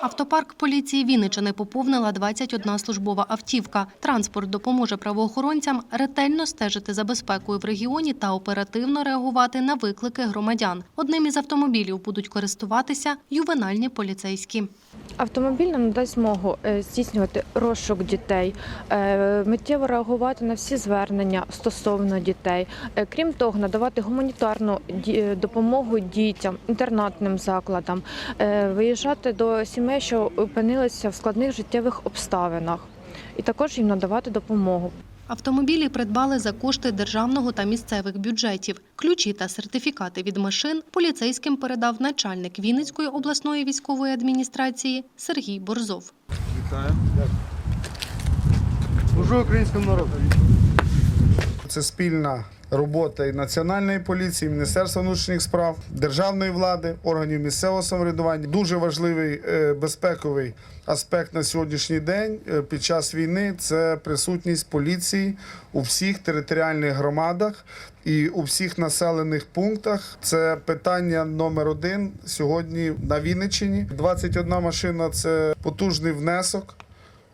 Автопарк поліції Вінничини поповнила 21 службова автівка. Транспорт допоможе правоохоронцям ретельно стежити за безпекою в регіоні та оперативно реагувати на виклики громадян. Одним із автомобілів будуть користуватися ювенальні поліцейські. Автомобіль нам дасть змогу е, здійснювати розшук дітей, е, миттєво реагувати на всі звернення стосовно дітей. Е, Крім того, надавати гуманітарну допомогу дітям, інтернатним закладам, виїжджати до сімей, що опинилися в складних життєвих обставинах, і також їм надавати допомогу. Автомобілі придбали за кошти державного та місцевих бюджетів. Ключі та сертифікати від машин поліцейським передав начальник Вінницької обласної військової адміністрації Сергій Борзов. Вітаю. Служу українському народу. Це спільна робота і Національної поліції, Міністерства внутрішніх справ, державної влади, органів місцевого самоврядування. Дуже важливий е, безпековий аспект на сьогоднішній день е, під час війни це присутність поліції у всіх територіальних громадах і у всіх населених пунктах. Це питання номер один сьогодні на Вінниччині. 21 машина це потужний внесок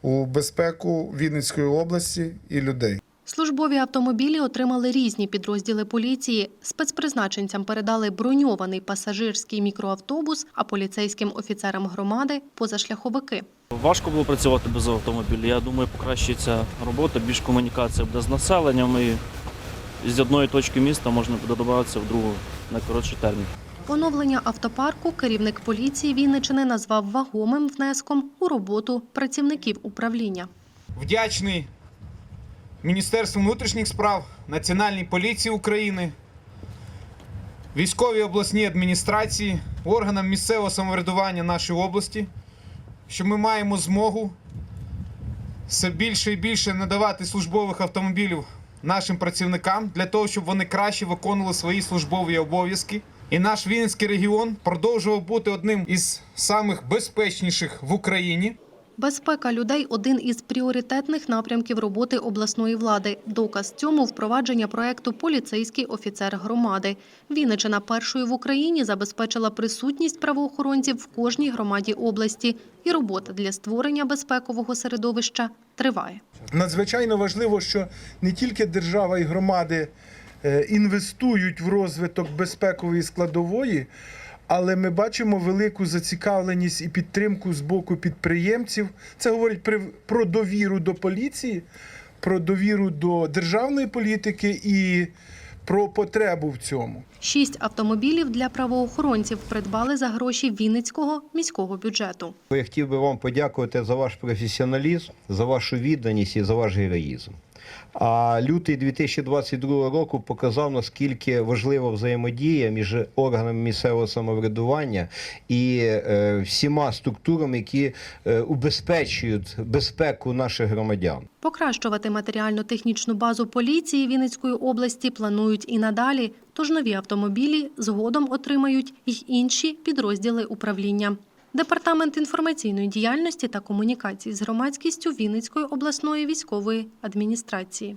у безпеку Вінницької області і людей. Службові автомобілі отримали різні підрозділи поліції. Спецпризначенцям передали броньований пасажирський мікроавтобус, а поліцейським офіцерам громади позашляховики. Важко було працювати без автомобіля. Я думаю, покращиться робота, більш комунікація буде з населенням і з одної точки міста можна буде добратися в другу на коротший термін. Оновлення автопарку керівник поліції Вінничини назвав вагомим внеском у роботу працівників управління. вдячний Міністерству внутрішніх справ, Національній поліції України, військовій обласній адміністрації, органам місцевого самоврядування нашої області, що ми маємо змогу все більше і більше надавати службових автомобілів нашим працівникам для того, щоб вони краще виконували свої службові обов'язки. І наш Вінницький регіон продовжував бути одним із самих безпечніших в Україні. Безпека людей один із пріоритетних напрямків роботи обласної влади. Доказ цьому впровадження проекту Поліцейський офіцер громади. Вінничина першою в Україні забезпечила присутність правоохоронців в кожній громаді області, і робота для створення безпекового середовища триває. Надзвичайно важливо, що не тільки держава і громади е, інвестують в розвиток безпекової складової, але ми бачимо велику зацікавленість і підтримку з боку підприємців. Це говорить при- про довіру до поліції, про довіру до державної політики і про потребу в цьому. Шість автомобілів для правоохоронців придбали за гроші Вінницького міського бюджету. Я хотів би вам подякувати за ваш професіоналізм, за вашу відданість і за ваш героїзм. А лютий 2022 року показав, наскільки важлива взаємодія між органами місцевого самоврядування і е, всіма структурами, які е, убезпечують безпеку наших громадян. Покращувати матеріально-технічну базу поліції Вінницької області планують і надалі, тож нові автомобілі згодом отримають й інші підрозділи управління. Департамент інформаційної діяльності та комунікації з громадськістю Вінницької обласної військової адміністрації.